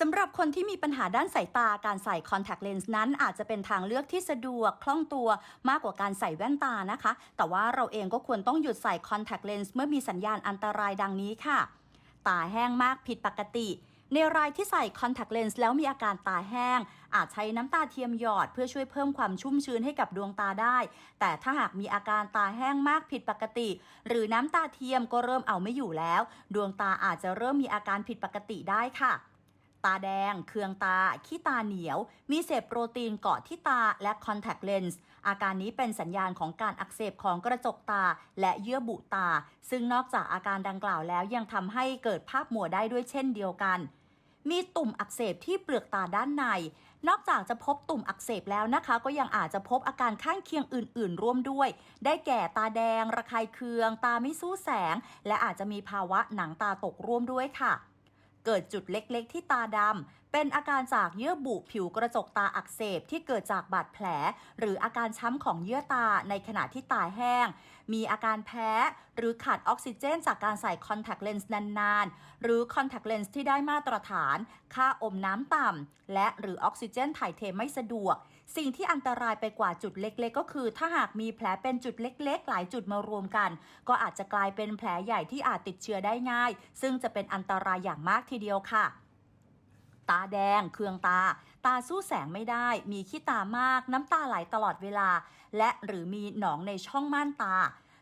สำหรับคนที่มีปัญหาด้านสายตาการใส่คอนแทคเลนส์นั้นอาจจะเป็นทางเลือกที่สะดวกคล่องตัวมากกว่าการใส่แว่นตานะคะ แต่ว่าเราเองก็ควรต้องหยุดใส่คอนแทคเลนส์เมื่อมีสัญญาณอันตรายดังนี้ค่ะ ตาแห้งมากผิดปกติ ในรายที่ใส่คอนแทคเลนส์แล้วมีอาการตาแห้ง อาจใช้น้ำตาเทียมหยอดเพื่อช่วยเพิ่มความชุ่มชื้นให้กับดวงตาได้ แต่ถ้าหากมีอาการตาแห้งมากผิดปกติ หรือน้ำตาเทียมก็เริ่มเอาไม่อยู่แล้ว ดวงตาอาจจะเริ่มมีอาการผิดปกติได้ค่ะ ตาแดง เคืองตา ขี้ตาเหนียว มีเศษโปรตีนเกาะที่ตาและคอนแทคเลนส์อาการนี้เป็นสัญญาณของการอักเสบของกระจกตาและเยื่อบุตา ซึ่งนอกจากอาการดังกล่าวแล้วยังทำให้เกิดภาพมัวได้ด้วยเช่นเดียวกัน มีตุ่มอักเสบที่เปลือกตาด้านใน นอกจากจะพบตุ่มอักเสบแล้วนะคะ ก็ยังอาจจะพบอาการข้างเคียงอื่น ๆ ร่วมด้วย ได้แก่ตาแดง ระคายเคือง ตาไม่สู้แสง และอาจจะมีภาวะหนังตาตกร่วมด้วยค่ะ เกิดจุดเล็กๆ ที่ตาดำ เป็นอาการจากเยื่อบุผิวกระจกตาอักเสบที่เกิดจากบาดแผล หรืออาการช้ำของเยื่อตาในขณะที่ตาแห้ง มีอาการแพ้ หรือขาดออกซิเจน จากการใส่คอนแทคเลนส์นานๆ หรือคอนแทคเลนส์ที่ได้มาตรฐาน ค่าอมน้ำต่ำและหรือออกซิเจนถ่ายเทไม่สะดวก สิ่งที่อันตรายไปกว่าจุดเล็ก ๆ ก็คือ ถ้าหากมีแผลเป็นจุดเล็ก ๆ หลายจุดมารวมกัน ก็อาจจะกลายเป็นแผลใหญ่ที่อาจติดเชื้อได้ง่าย ซึ่งจะเป็นอันตรายอย่างมากทีเดียวค่ะ ตาแดง เคืองตา ตาสู้แสงไม่ได้ มีขี้ตามาก น้ำตาไหลตลอดเวลา และหรือมีหนองในช่องม่านตา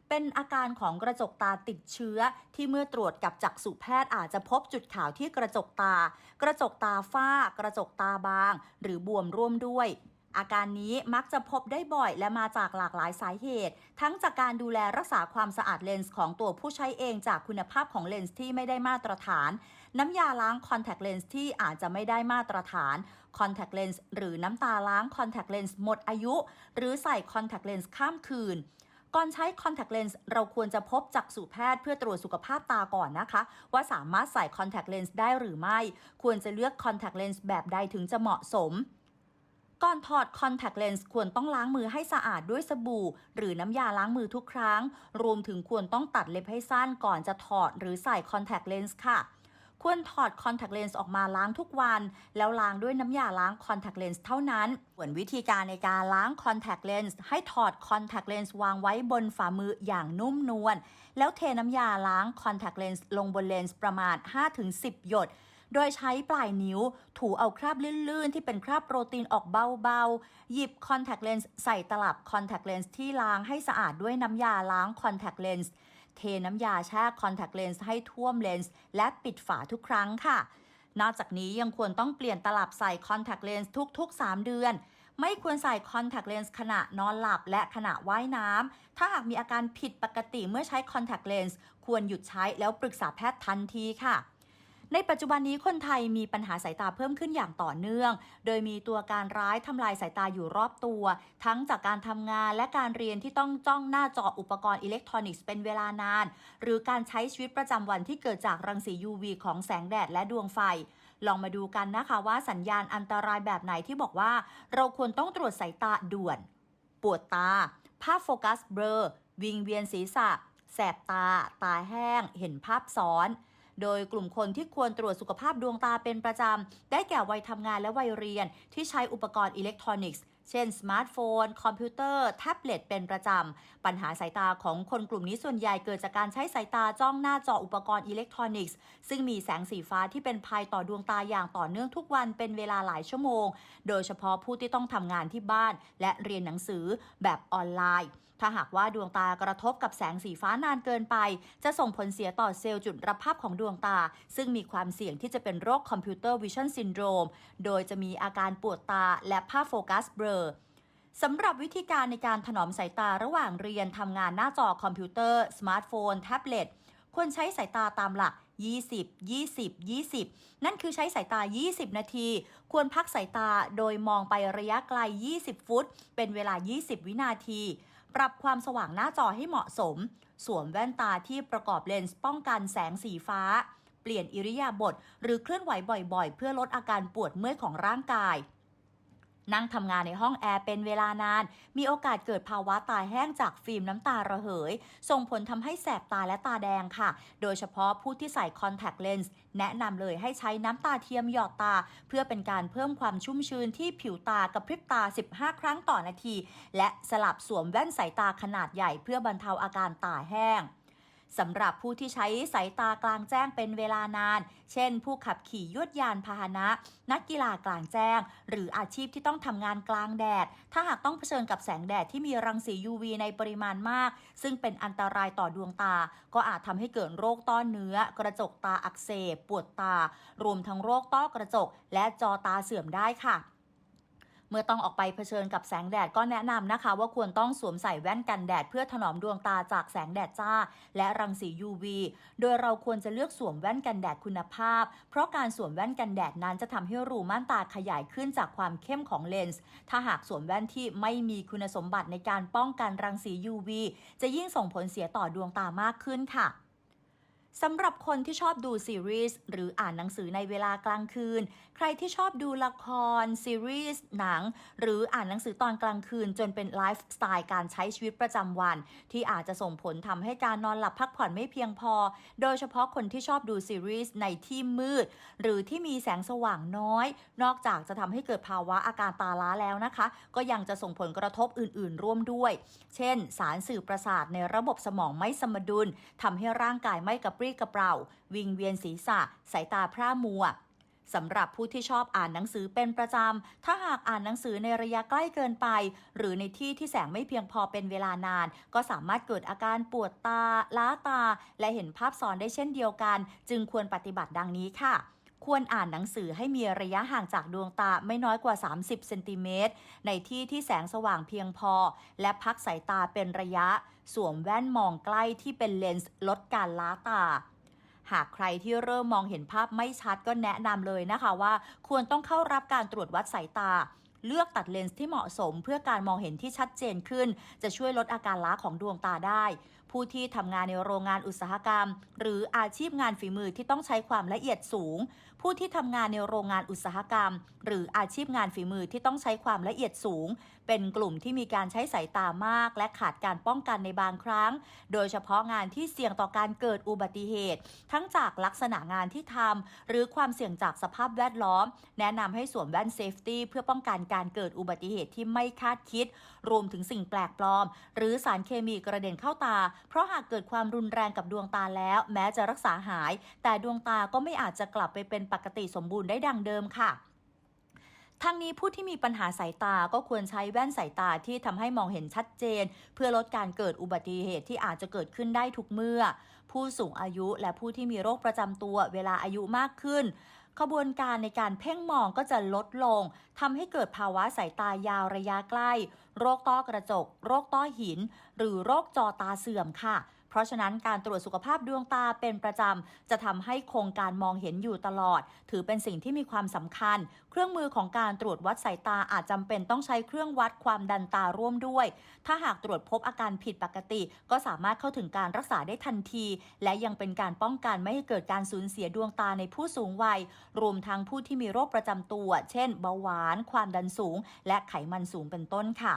เป็นอาการของกระจกตาติดเชื้อ ที่เมื่อตรวจกับจักษุแพทย์อาจจะพบจุดขาวที่กระจกตา กระจกตาฝ้า กระจกตาบาง หรือบวมร่วมด้วย อาการนี้มักจะพบได้บ่อยและมาจากหลากหลายสาเหตุ ทั้งจากการดูแลรักษาความสะอาดเลนส์ของตัวผู้ใช้เองจากคุณภาพของเลนส์ที่ไม่ได้มาตรฐาน น้ำยาล้างคอนแทคเลนส์ที่อาจจะไม่ได้มาตรฐานคอนแทคเลนส์หรือน้ำตาล้างคอนแทคเลนส์หมดอายุ หรือใส่คอนแทคเลนส์ข้ามคืนก่อนใช้คอนแทคเลนส์เราควรจะพบจักษุแพทย์เพื่อตรวจสุขภาพตาก่อนนะคะ ว่าสามารถใส่คอนแทคเลนส์ได้หรือไม่ ควรจะเลือกคอนแทคเลนส์แบบใดถึงจะเหมาะสม ก่อนถอดคอนแทคเลนส์ควรต้องล้างมือให้สะอาดด้วยสบู่ หรือน้ำยาล้างมือทุกครั้ง รวมถึงควรต้องตัดเล็บให้สั้นก่อนจะถอดหรือใส่คอนแทคเลนส์ค่ะ ควรถอดคอนแทคเลนส์ออกมาล้างทุกวัน แล้วล้างด้วยน้ำยาล้างคอนแทคเลนส์เท่านั้น ส่วนวิธีการในการล้างคอนแทคเลนส์ให้ถอดคอนแทคเลนส์วางไว้บนฝ่ามืออย่างนุ่มนวล แล้วเทน้ำยาล้างคอนแทคเลนส์ลงบนเลนส์ประมาณ 5-10 หยด โดยใช้ปลายนิ้ว ถูเอาคราบลื่นๆ ที่เป็นคราบโปรตีนออกเบาๆ หยิบคอนแทคเลนส์ใส่ตลับคอนแทคเลนส์ที่ล้างให้สะอาดด้วยน้ำยาล้างคอนแทคเลนส์เทน้ำยาแช่คอนแทคเลนส์ให้ท่วมเลนส์และปิดฝาทุกครั้งค่ะ นอกจากนี้ยังควรต้องเปลี่ยนตลับใส่คอนแทคเลนส์ทุกๆ 3 เดือนไม่ควรใส่คอนแทคเลนส์ขณะนอนหลับและขณะว่ายน้ำ ถ้าหากมีอาการผิดปกติเมื่อใช้คอนแทคเลนส์ควรหยุดใช้แล้วปรึกษาแพทย์ทันทีค่ะ ในปัจจุบันนี้คนไทยมีปัญหาสายตาเพิ่มขึ้นอย่างต่อเนื่อง โดยมีตัวการร้ายทำลายสายตาอยู่รอบตัว ทั้งจากการทำงานและการเรียนที่ต้องจ้องหน้าจออุปกรณ์อิเล็กทรอนิกส์เป็นเวลานาน หรือการใช้ชีวิตประจำวันที่เกิดจากรังสี UV ของแสงแดดและดวงไฟ ลองมาดูกันนะคะว่าสัญญาณอันตรายแบบไหนที่บอกว่า เราควรต้องตรวจสายตาด่วน ปวดตา ภาพโฟกัสเบลอวิงเวียนศีรษะ แสบตา ตาแห้ง เห็นภาพซ้อน โดยกลุ่มคนที่ควรตรวจสุขภาพดวงตาเป็นประจำ ได้แก่วัยทำงานและวัยเรียนที่ใช้อุปกรณ์อิเล็กทรอนิกส์เช่นสมาร์ทโฟน คอมพิวเตอร์ แท็บเล็ตเป็นประจำ ปัญหาสายตาของคนกลุ่มนี้ส่วนใหญ่เกิดจากการใช้สายตาจ้องหน้าจออุปกรณ์อิเล็กทรอนิกส์ ซึ่งมีแสงสีฟ้าที่เป็นภัยต่อดวงตาอย่างต่อเนื่องทุกวันเป็นเวลาหลายชั่วโมง โดยเฉพาะผู้ที่ต้องทำงานที่บ้าน และเรียนหนังสือแบบออนไลน์ ถ้าหากว่าดวงตากระทบกับแสงสีฟ้านานเกินไป จะส่งผลเสียต่อเซลล์จุดรับภาพของดวงตา ซึ่งมีความเสี่ยงที่จะเป็นโรคคอมพิวเตอร์วิชั่นซินโดรมโดยจะมีอาการปวดตาและภาพโฟกัสเบลอสำหรับวิธีการในการถนอมสายตาระหว่างเรียนทำงานหน้าจอคอมพิวเตอร์ สมาร์ทโฟน แท็บเล็ตควรใช้สายตาตามหลัก 20 20 20 นั่นคือใช้สายตา 20 นาที ควรพักสายตาโดยมองไประยะไกล 20 ฟุต เป็นเวลา 20 วินาที ปรับความสว่างหน้าจอให้เหมาะสม สวมแว่นตาที่ประกอบเลนส์ป้องกันแสงสีฟ้า เปลี่ยนอิริยาบถหรือเคลื่อนไหวบ่อยๆ เพื่อลดอาการปวดเมื่อยของร่างกาย นั่งทำงานในห้องแอร์เป็นเวลานาน มีโอกาสเกิดภาวะตาแห้งจากฟิล์มน้ำตาระเหย ส่งผลทำให้แสบตาและตาแดงค่ะ โดยเฉพาะผู้ที่ใส่คอนแทคเลนส์แนะนำเลยให้ใช้น้ำตาเทียมหยอดตา เพื่อเป็นการเพิ่มความชุ่มชื้นที่ผิวตากระพริบตา 15 ครั้งต่อนาที และสลับสวมแว่นสายตาขนาดใหญ่เพื่อบรรเทาอาการตาแห้ง สำหรับผู้ที่ใช้สายตากลางแจ้งเป็นเวลานาน เช่น ผู้ขับขี่ยวดยานพาหนะ นักกีฬากลางแจ้ง หรืออาชีพที่ต้องทำงานกลางแดด ถ้าหากต้องเผชิญกับแสงแดดที่มีรังสี UV ในปริมาณมาก ซึ่งเป็นอันตรายต่อดวงตา ก็อาจทำให้เกิดโรคต้อเนื้อ กระจกตาอักเสบ ปวดตา รวมทั้งโรคต้อกระจก และจอตาเสื่อมได้ค่ะ เมื่อต้องออกไปเผชิญกับแสงแดดก็แนะนำนะคะ ว่าควรต้องสวมใส่แว่นกันแดดเพื่อถนอมดวงตาจากแสงแดดจ้า และรังสี UV โดยเราควรจะเลือกสวมแว่นกันแดดคุณภาพ เพราะการสวมแว่นกันแดดนั้นจะทำให้รูม่านตาขยายขึ้นจากความเข้มของเลนส์ ถ้าหากสวมแว่นที่ไม่มีคุณสมบัติในการป้องกันรังสี UV จะยิ่งส่งผลเสียต่อดวงตามากขึ้นค่ะ สำหรับคนที่ชอบดูซีรีส์หรืออ่านหนังสือในเวลากลางคืน ใครที่ชอบดูละคร ซีรีส์ หนัง หรืออ่านหนังสือตอนกลางคืน จนเป็นไลฟ์สไตล์การใช้ชีวิตประจำวัน ที่อาจจะส่งผลทำให้การนอนหลับพักผ่อนไม่เพียงพอ โดยเฉพาะคนที่ชอบดูซีรีส์ในที่มืด หรือที่มีแสงสว่างน้อย นอกจากจะทำให้เกิดภาวะอาการตาล้าแล้วนะคะ ก็ยังจะส่งผลกระทบอื่น ๆ ร่วมด้วย เช่น สารสื่อประสาทในระบบสมองไม่สมดุลทำให้ร่างกายไม่กระปรี้กระเปร่า วิงเวียนศีรษะ สายตาพร่ามัวสำหรับผู้ที่ชอบอ่านหนังสือเป็นประจำ ถ้าหากอ่านหนังสือในระยะใกล้เกินไป หรือในที่ที่แสงไม่เพียงพอเป็นเวลานาน ก็สามารถเกิดอาการปวดตา ล้าตา และเห็นภาพซ้อนได้เช่นเดียวกัน จึงควรปฏิบัติดังนี้ค่ะ ควรอ่านหนังสือให้มีระยะห่างจากดวงตาไม่น้อยกว่า 30 เซนติเมตร ในที่ที่แสงสว่างเพียงพอ และพักสายตาเป็นระยะ สวมแว่นมองใกล้ที่เป็นเลนส์ลดการล้าตาหากใครที่เริ่มมองเห็นภาพไม่ชัดก็แนะนำเลยนะคะว่า ควรต้องเข้ารับการตรวจวัดสายตา เลือกตัดเลนส์ที่เหมาะสมเพื่อการมองเห็นที่ชัดเจนขึ้น จะช่วยลดอาการล้าของดวงตาได้ ผู้ที่ทำงานในโรงงานอุตสาหกรรม หรืออาชีพงานฝีมือที่ต้องใช้ความละเอียดสูง ผู้ที่ทำงานในโรงงานอุตสาหกรรม หรืออาชีพงานฝีมือที่ต้องใช้ความละเอียดสูง เป็นกลุ่มที่มีการใช้สายตามาก และขาดการป้องกันในบางครั้ง โดยเฉพาะงานที่เสี่ยงต่อการเกิดอุบัติเหตุ ทั้งจากลักษณะงานที่ทำหรือความเสี่ยงจากสภาพแวดล้อม แนะนำให้สวมแว่นเซฟตี้เพื่อป้องกันการเกิดอุบัติเหตุที่ไม่คาดคิด รวมถึงสิ่งแปลกปลอม หรือสารเคมีกระเด็นเข้าตาเพราะหากเกิดความรุนแรงกับดวงตาแล้ว แม้จะรักษาหาย แต่ดวงตาก็ไม่อาจจะกลับไปเป็นปกติสมบูรณ์ได้ดังเดิมค่ะทั้งนี้ผู้ที่มีปัญหาสายตาก็ควรใช้แว่นสายตาที่ทำให้มองเห็นชัดเจน เพื่อลดการเกิดอุบัติเหตุที่อาจจะเกิดขึ้นได้ทุกเมื่อ ผู้สูงอายุและผู้ที่มีโรคประจำตัวเวลาอายุมากขึ้น ขบวนการในการเพ่งมองก็จะลดลงทำให้เกิดภาวะสายตายาวระยะใกล้ โรคต้อกระจก โรคต้อหิน หรือโรคจอตาเสื่อมค่ะ เพราะฉะนั้นการตรวจสุขภาพดวงตาเป็นประจำ จะทำให้คงการมองเห็นอยู่ตลอด ถือเป็นสิ่งที่มีความสำคัญ เครื่องมือของการตรวจวัดสายตาอาจจำเป็นต้องใช้เครื่องวัดความดันตาร่วมด้วย ถ้าหากตรวจพบอาการผิดปกติ ก็สามารถเข้าถึงการรักษาได้ทันที และยังเป็นการป้องกันไม่ให้เกิดการสูญเสียดวงตาในผู้สูงวัย รวมทั้งผู้ที่มีโรคประจำตัว เช่น เบาหวาน ความดันสูง และไขมันสูงเป็นต้นค่ะ